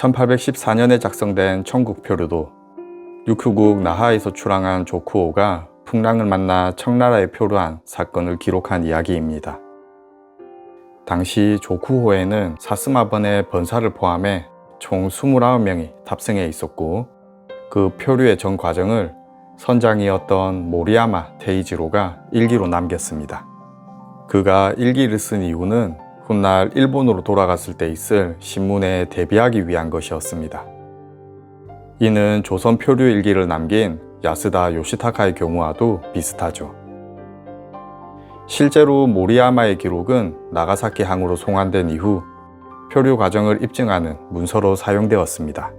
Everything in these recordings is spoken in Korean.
1814년에 작성된 청국표류도 육후국 나하에서 출항한 조쿠오가 풍랑을 만나 청나라에 표류한 사건을 기록한 이야기입니다. 당시 조쿠호에는 사스마번의 번사를 포함해 총 29명이 탑승해 있었고 그 표류의 전 과정을 선장이었던 모리야마 테이지로가 일기로 남겼습니다. 그가 일기를 쓴 이유는 훗날 일본으로 돌아갔을 때 있을 신문에 대비하기 위한 것이었습니다. 이는 조선 표류 일기를 남긴 야스다 요시타카의 경우와도 비슷하죠. 실제로 모리야마의 기록은 나가사키 항으로 송환된 이후 표류 과정을 입증하는 문서로 사용되었습니다.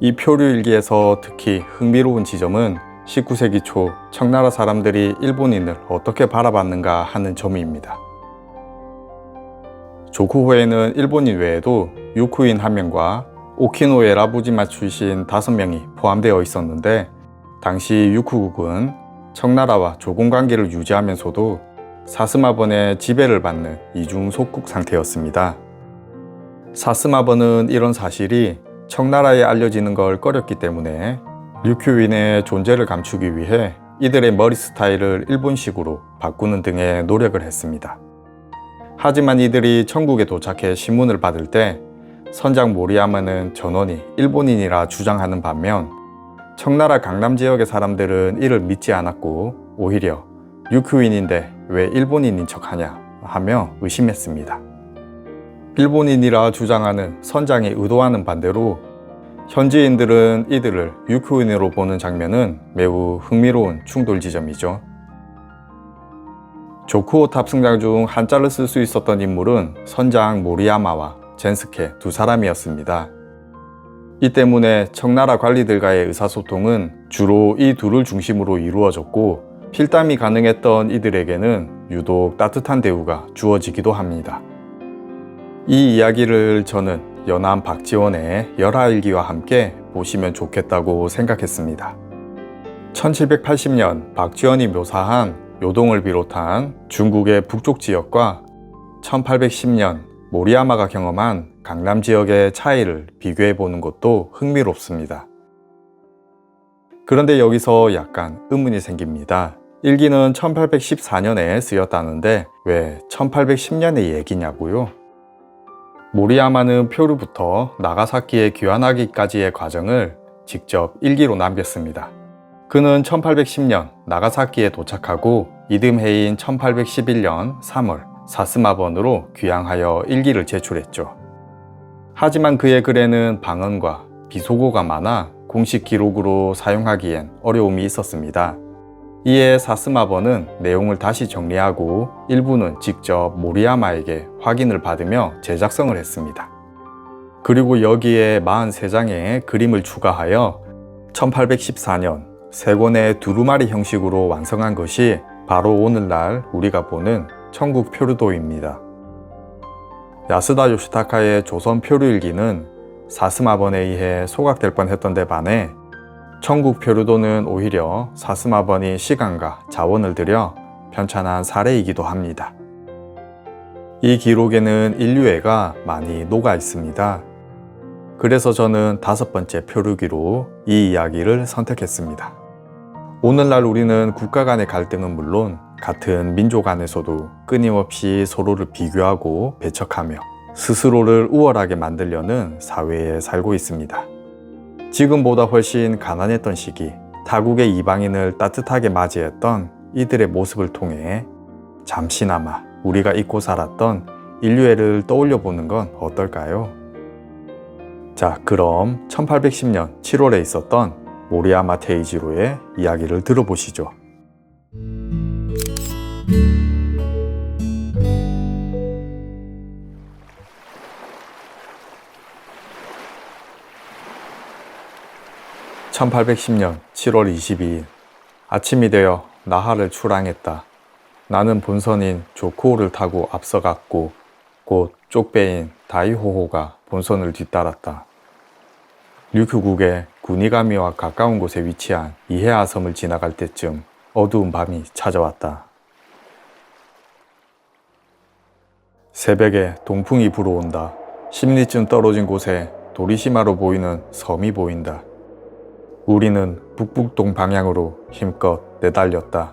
이 표류 일기에서 특히 흥미로운 지점은 19세기 초 청나라 사람들이 일본인을 어떻게 바라봤는가 하는 점입니다. 조쿠호에는 일본인 외에도 유쿠인 한 명과 오키노에 라부지마 출신 다섯 명이 포함되어 있었는데 당시 유쿠국은 청나라와 조공 관계를 유지하면서도 사스마번의 지배를 받는 이중 속국 상태였습니다. 사스마번은 이런 사실이 청나라에 알려지는 걸 꺼렸기 때문에 류큐인의 존재를 감추기 위해 이들의 머리 스타일을 일본식으로 바꾸는 등의 노력을 했습니다. 하지만 이들이 천국에 도착해 신문을 받을 때 선장 모리야마는 전원이 일본인이라 주장하는 반면 청나라 강남 지역의 사람들은 이를 믿지 않았고 오히려 유큐인인데 왜 일본인인 척하냐 하며 의심했습니다. 일본인이라 주장하는 선장이 의도하는 반대로 현지인들은 이들을 유큐인으로 보는 장면은 매우 흥미로운 충돌 지점이죠. 조쿠오 탑승장 중 한자를 쓸 수 있었던 인물은 선장 모리야마와 젠스케 두 사람이었습니다. 이 때문에 청나라 관리들과의 의사소통은 주로 이 둘을 중심으로 이루어졌고 필담이 가능했던 이들에게는 유독 따뜻한 대우가 주어지기도 합니다. 이 이야기를 저는 연암 박지원의 열하일기와 함께 보시면 좋겠다고 생각했습니다. 1780년 박지원이 묘사한 요동을 비롯한 중국의 북쪽 지역과 1810년 모리야마가 경험한 강남 지역의 차이를 비교해 보는 것도 흥미롭습니다. 그런데 여기서 약간 의문이 생깁니다. 일기는 1814년에 쓰였다는데 왜 1810년의 얘기냐고요? 모리야마는 표류부터 나가사키에 귀환하기까지의 과정을 직접 일기로 남겼습니다. 그는 1810년 나가사키에 도착하고 이듬해인 1811년 3월 사스마번으로 귀향하여 일기를 제출했죠. 하지만 그의 글에는 방언과 비속어가 많아 공식 기록으로 사용하기엔 어려움이 있었습니다. 이에 사스마번은 내용을 다시 정리하고 일부는 직접 모리야마에게 확인을 받으며 제작성을 했습니다. 그리고 여기에 43장의 그림을 추가하여 1814년 세 권의 두루마리 형식으로 완성한 것이 바로 오늘날 우리가 보는 천국 표류도입니다. 야스다 요시타카의 조선 표류일기는 사스마번에 의해 소각될 뻔했던 데 반해 천국 표류도는 오히려 사스마번이 시간과 자원을 들여 편찬한 사례이기도 합니다. 이 기록에는 인류애가 많이 녹아 있습니다. 그래서 저는 다섯 번째 표류기로 이 이야기를 선택했습니다. 오늘날 우리는 국가 간의 갈등은 물론 같은 민족 안에서도 끊임없이 서로를 비교하고 배척하며 스스로를 우월하게 만들려는 사회에 살고 있습니다. 지금보다 훨씬 가난했던 시기, 타국의 이방인을 따뜻하게 맞이했던 이들의 모습을 통해 잠시나마 우리가 잊고 살았던 인류애를 떠올려 보는 건 어떨까요? 자, 그럼 1810년 7월에 있었던 모리야마 테이지로의 이야기를 들어보시죠. (1810년 7월 22일) 아침이 되어 나하를 출항했다. 나는 본선인 조코를 타고 앞서갔고 곧 쪽배인 다이호호가 본선을 뒤따랐다. 류큐국의 구니가미와 가까운 곳에 위치한 이해아 섬을 지나갈 때쯤 어두운 밤이 찾아왔다. 새벽에 동풍이 불어온다. 10리쯤 떨어진 곳에 도리시마로 보이는 섬이 보인다. 우리는 북북동 방향으로 힘껏 내달렸다.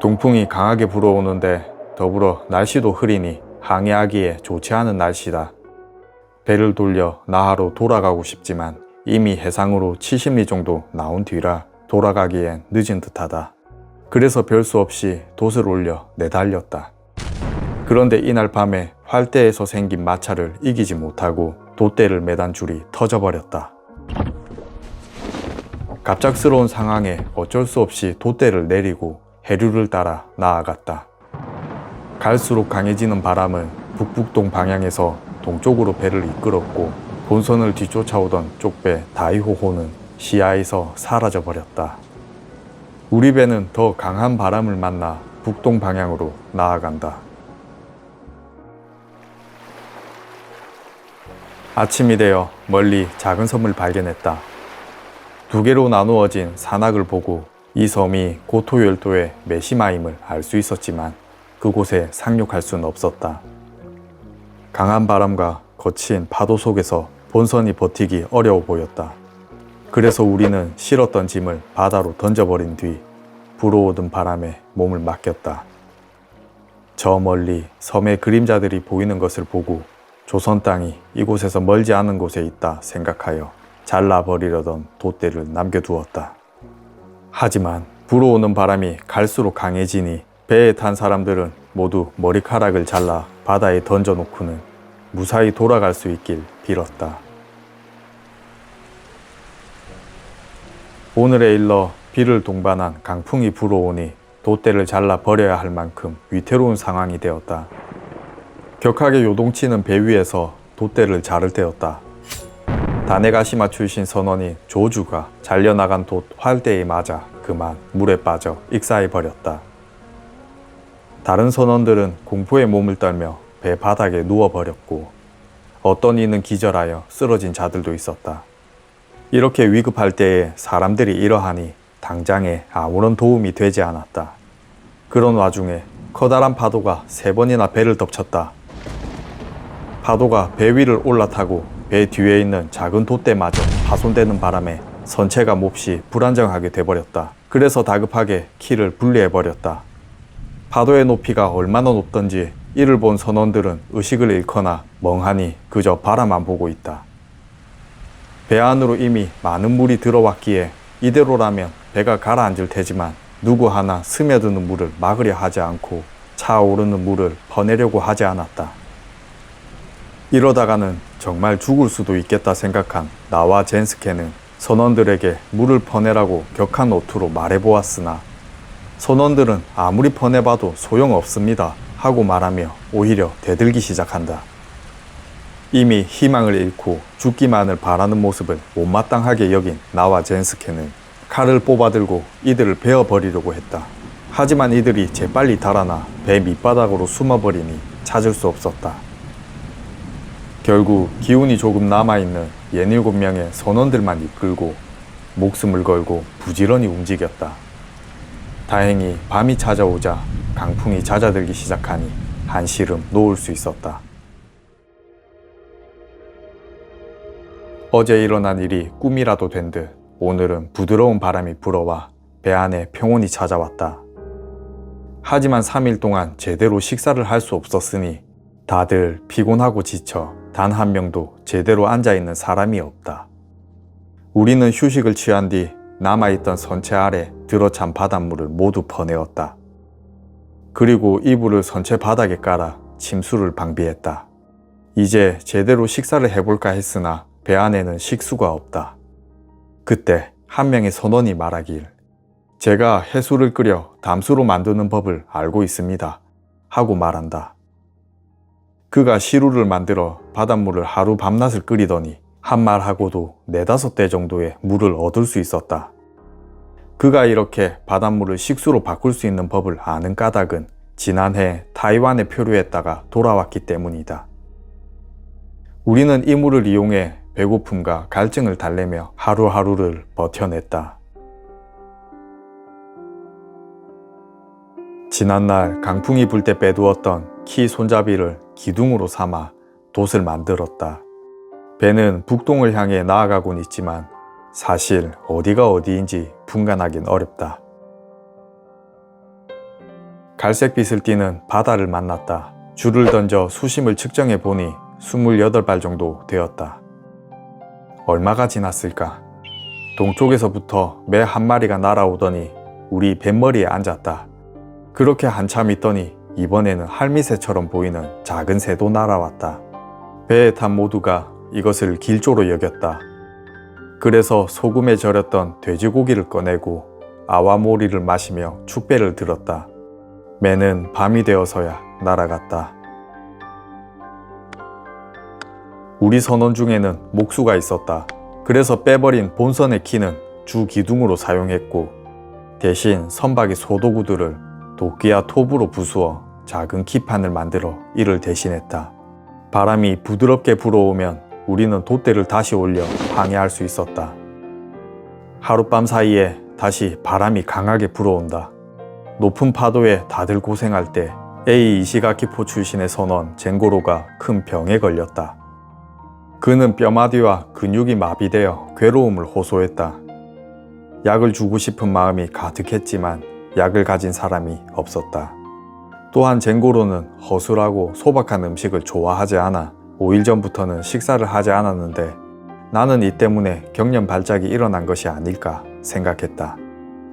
동풍이 강하게 불어오는데 더불어 날씨도 흐리니 항해하기에 좋지 않은 날씨다. 배를 돌려 나하로 돌아가고 싶지만 이미 해상으로 70리 정도 나온 뒤라 돌아가기엔 늦은 듯하다. 그래서 별 수 없이 돛을 올려 내달렸다. 그런데 이날 밤에 활대에서 생긴 마찰을 이기지 못하고 돛대를 매단 줄이 터져버렸다. 갑작스러운 상황에 어쩔 수 없이 돛대를 내리고 해류를 따라 나아갔다. 갈수록 강해지는 바람은 북북동 방향에서 동쪽으로 배를 이끌었고 본선을 뒤쫓아오던 쪽배 다이호호는 시야에서 사라져 버렸다. 우리 배는 더 강한 바람을 만나 북동 방향으로 나아간다. 아침이 되어 멀리 작은 섬을 발견했다. 두 개로 나누어진 산악을 보고 이 섬이 고토열도의 메시마임을 알 수 있었지만 그곳에 상륙할 수는 없었다. 강한 바람과 거친 파도 속에서 본선이 버티기 어려워 보였다. 그래서 우리는 실었던 짐을 바다로 던져버린 뒤 불어오던 바람에 몸을 맡겼다. 저 멀리 섬의 그림자들이 보이는 것을 보고 조선 땅이 이곳에서 멀지 않은 곳에 있다 생각하여 잘라버리려던 돛대를 남겨두었다. 하지만 불어오는 바람이 갈수록 강해지니 배에 탄 사람들은 모두 머리카락을 잘라 바다에 던져놓고는 무사히 돌아갈 수 있길 빌었다. 오늘에 일러 비를 동반한 강풍이 불어오니 돛대를 잘라 버려야 할 만큼 위태로운 상황이 되었다. 격하게 요동치는 배 위에서 돛대를 자를 때였다. 다네가시마 출신 선원이 조주가 잘려나간 돛 활대에 맞아 그만 물에 빠져 익사해 버렸다. 다른 선원들은 공포에 몸을 떨며 배 바닥에 누워 버렸고 어떤 이는 기절하여 쓰러진 자들도 있었다. 이렇게 위급할 때에 사람들이 이러하니 당장에 아무런 도움이 되지 않았다. 그런 와중에 커다란 파도가 세 번이나 배를 덮쳤다. 파도가 배 위를 올라타고 배 뒤에 있는 작은 돛대마저 파손되는 바람에 선체가 몹시 불안정하게 돼버렸다. 그래서 다급하게 키를 분리해버렸다. 파도의 높이가 얼마나 높던지 이를 본 선원들은 의식을 잃거나 멍하니 그저 바라만 보고 있다. 배 안으로 이미 많은 물이 들어왔기에 이대로라면 배가 가라앉을 테지만 누구 하나 스며드는 물을 막으려 하지 않고 차오르는 물을 퍼내려고 하지 않았다. 이러다가는 정말 죽을 수도 있겠다 생각한 나와 젠스케는 선원들에게 물을 퍼내라고 격한 어투로 말해보았으나 선원들은 아무리 퍼내봐도 소용없습니다 하고 말하며 오히려 대들기 시작한다. 이미 희망을 잃고 죽기만을 바라는 모습을 못마땅하게 여긴 나와 젠스케는 칼을 뽑아들고 이들을 베어버리려고 했다. 하지만 이들이 재빨리 달아나 배 밑바닥으로 숨어버리니 찾을 수 없었다. 결국 기운이 조금 남아있는 예닐곱 명의 선원들만 이끌고 목숨을 걸고 부지런히 움직였다. 다행히 밤이 찾아오자 강풍이 잦아들기 시작하니 한시름 놓을 수 있었다. 어제 일어난 일이 꿈이라도 된 듯 오늘은 부드러운 바람이 불어와 배 안에 평온이 찾아왔다. 하지만 3일 동안 제대로 식사를 할 수 없었으니 다들 피곤하고 지쳐 단 한 명도 제대로 앉아 있는 사람이 없다. 우리는 휴식을 취한 뒤 남아있던 선체 아래 들어찬 바닷물을 모두 퍼내었다. 그리고 이불을 선체 바닥에 깔아 침수를 방비했다. 이제 제대로 식사를 해볼까 했으나 배 안에는 식수가 없다. 그때 한 명의 선원이 말하길 제가 해수를 끓여 담수로 만드는 법을 알고 있습니다. 하고 말한다. 그가 시루를 만들어 바닷물을 하루 밤낮을 끓이더니 한 말하고도 네다섯 대 정도의 물을 얻을 수 있었다. 그가 이렇게 바닷물을 식수로 바꿀 수 있는 법을 아는 까닭은 지난해 타이완에 표류했다가 돌아왔기 때문이다. 우리는 이 물을 이용해 배고픔과 갈증을 달래며 하루하루를 버텨냈다. 지난날 강풍이 불 때 빼두었던 키 손잡이를 기둥으로 삼아 돛을 만들었다. 배는 북동을 향해 나아가곤 있지만 사실 어디가 어디인지 분간하긴 어렵다. 갈색빛을 띠는 바다를 만났다. 줄을 던져 수심을 측정해 보니 28발 정도 되었다. 얼마가 지났을까? 동쪽에서부터 매 한 마리가 날아오더니 우리 뱃머리에 앉았다. 그렇게 한참 있더니 이번에는 할미새처럼 보이는 작은 새도 날아왔다. 배에 탄 모두가 이것을 길조로 여겼다. 그래서 소금에 절였던 돼지고기를 꺼내고 아와모리를 마시며 축배를 들었다. 매는 밤이 되어서야 날아갔다. 우리 선원 중에는 목수가 있었다. 그래서 빼버린 본선의 키는 주 기둥으로 사용했고 대신 선박의 소도구들을 도끼와 톱으로 부수어 작은 키판을 만들어 이를 대신했다. 바람이 부드럽게 불어오면 우리는 돛대를 다시 올려 항해할 수 있었다. 하룻밤 사이에 다시 바람이 강하게 불어온다. 높은 파도에 다들 고생할 때 A 이시가키포 출신의 선원 젠고로가 큰 병에 걸렸다. 그는 뼈마디와 근육이 마비되어 괴로움을 호소했다. 약을 주고 싶은 마음이 가득했지만 약을 가진 사람이 없었다. 또한 젠고로는 허술하고 소박한 음식을 좋아하지 않아 5일 전부터는 식사를 하지 않았는데 나는 이 때문에 경련 발작이 일어난 것이 아닐까 생각했다.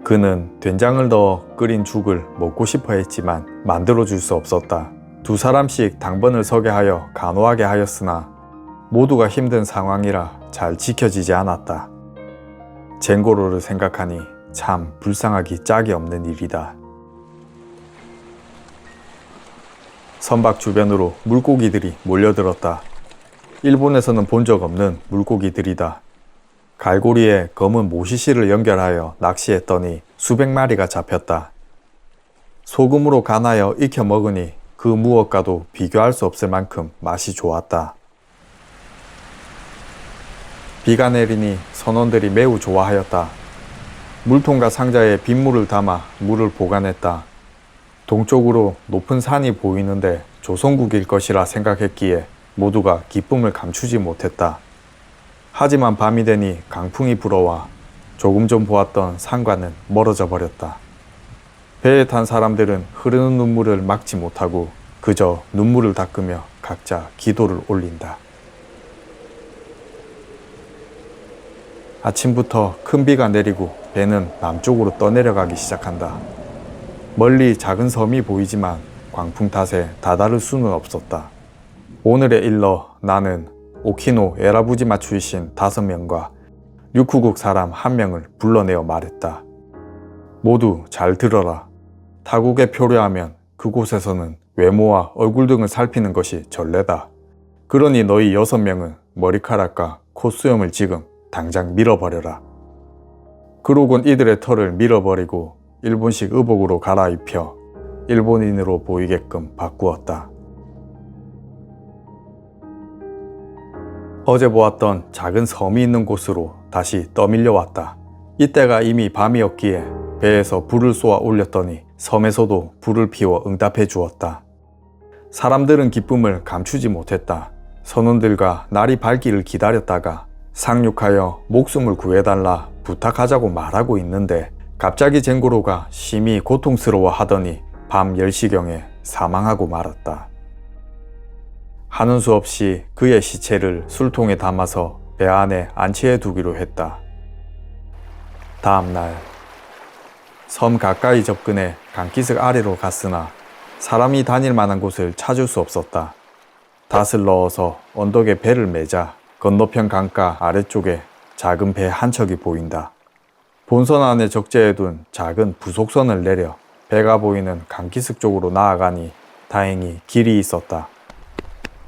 그는 된장을 넣어 끓인 죽을 먹고 싶어 했지만 만들어 줄 수 없었다. 두 사람씩 당번을 서게 하여 간호하게 하였으나 모두가 힘든 상황이라 잘 지켜지지 않았다. 젠고로를 생각하니 참 불쌍하기 짝이 없는 일이다. 선박 주변으로 물고기들이 몰려들었다. 일본에서는 본 적 없는 물고기들이다. 갈고리에 검은 모시실을 연결하여 낚시했더니 수백 마리가 잡혔다. 소금으로 간하여 익혀 먹으니 그 무엇과도 비교할 수 없을 만큼 맛이 좋았다. 비가 내리니 선원들이 매우 좋아하였다. 물통과 상자에 빗물을 담아 물을 보관했다. 동쪽으로 높은 산이 보이는데 조선국일 것이라 생각했기에 모두가 기쁨을 감추지 못했다. 하지만 밤이 되니 강풍이 불어와 조금 전 보았던 산과는 멀어져 버렸다. 배에 탄 사람들은 흐르는 눈물을 막지 못하고 그저 눈물을 닦으며 각자 기도를 올린다. 아침부터 큰 비가 내리고 배는 남쪽으로 떠내려가기 시작한다. 멀리 작은 섬이 보이지만 광풍 탓에 다다를 수는 없었다. 오늘의 일러 나는 오키노 에라부지마 출신 다섯 명과 류쿠국 사람 한 명을 불러내어 말했다. 모두 잘 들어라. 타국에 표류하면 그곳에서는 외모와 얼굴 등을 살피는 것이 전례다. 그러니 너희 여섯 명은 머리카락과 콧수염을 지금 당장 밀어버려라. 그러곤 이들의 털을 밀어버리고 일본식 의복으로 갈아입혀 일본인으로 보이게끔 바꾸었다. 어제 보았던 작은 섬이 있는 곳으로 다시 떠밀려 왔다. 이때가 이미 밤이었기에 배에서 불을 쏘아 올렸더니 섬에서도 불을 피워 응답해 주었다. 사람들은 기쁨을 감추지 못했다. 선원들과 날이 밝기를 기다렸다가 상륙하여 목숨을 구해달라 부탁하자고 말하고 있는데 갑자기 젠고로가 심히 고통스러워 하더니 밤 10시경에 사망하고 말았다. 하는 수 없이 그의 시체를 술통에 담아서 배 안에 안치해 두기로 했다. 다음 날, 섬 가까이 접근해 강기슭 아래로 갔으나 사람이 다닐 만한 곳을 찾을 수 없었다. 닷을 넣어서 언덕에 배를 매자 건너편 강가 아래쪽에 작은 배 한 척이 보인다. 본선 안에 적재해둔 작은 부속선을 내려 배가 보이는 강기슭 쪽으로 나아가니 다행히 길이 있었다.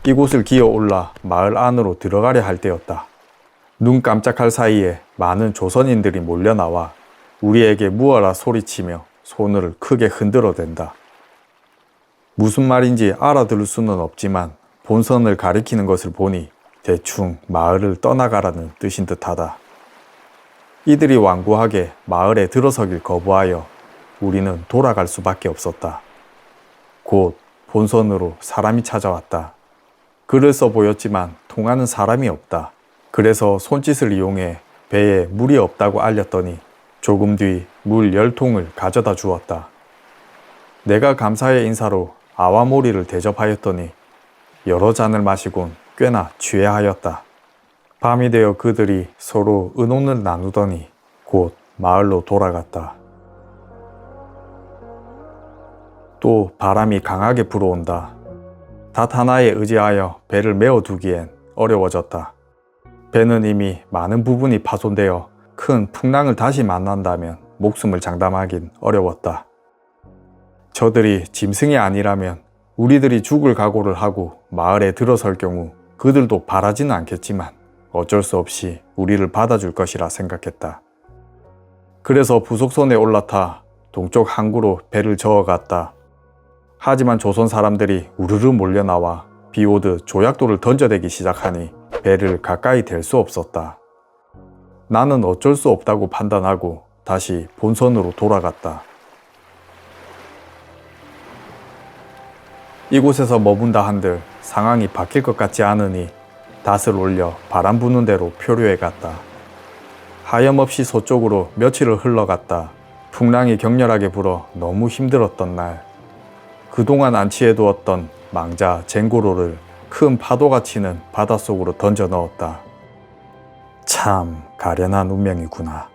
이곳을 기어 올라 마을 안으로 들어가려 할 때였다. 눈 깜짝할 사이에 많은 조선인들이 몰려 나와 우리에게 무어라 소리치며 손을 크게 흔들어댄다. 무슨 말인지 알아들을 수는 없지만 본선을 가리키는 것을 보니 대충 마을을 떠나가라는 뜻인 듯하다. 이들이 완고하게 마을에 들어서길 거부하여 우리는 돌아갈 수밖에 없었다. 곧 본선으로 사람이 찾아왔다. 글을 써 보였지만 통하는 사람이 없다. 그래서 손짓을 이용해 배에 물이 없다고 알렸더니 조금 뒤 물 열통을 가져다 주었다. 내가 감사의 인사로 아와모리를 대접하였더니 여러 잔을 마시곤 꽤나 취해하였다. 밤이 되어 그들이 서로 의논을 나누더니 곧 마을로 돌아갔다. 또 바람이 강하게 불어온다. 닷 하나에 의지하여 배를 메어두기엔 어려워졌다. 배는 이미 많은 부분이 파손되어 큰 풍랑을 다시 만난다면 목숨을 장담하긴 어려웠다. 저들이 짐승이 아니라면 우리들이 죽을 각오를 하고 마을에 들어설 경우 그들도 바라지는 않겠지만 어쩔 수 없이 우리를 받아줄 것이라 생각했다. 그래서 부속선에 올라타 동쪽 항구로 배를 저어갔다. 하지만 조선 사람들이 우르르 몰려나와 비오듯 조약돌을 던져대기 시작하니 배를 가까이 댈 수 없었다. 나는 어쩔 수 없다고 판단하고 다시 본선으로 돌아갔다. 이곳에서 머문다 한들 상황이 바뀔 것 같지 않으니 닷을 올려 바람 부는 대로 표류해 갔다. 하염없이 서쪽으로 며칠을 흘러갔다. 풍랑이 격렬하게 불어 너무 힘들었던 날. 그동안 안치해 두었던 망자 쟁고로를 큰 파도가 치는 바닷속으로 던져 넣었다. 참 가련한 운명이구나.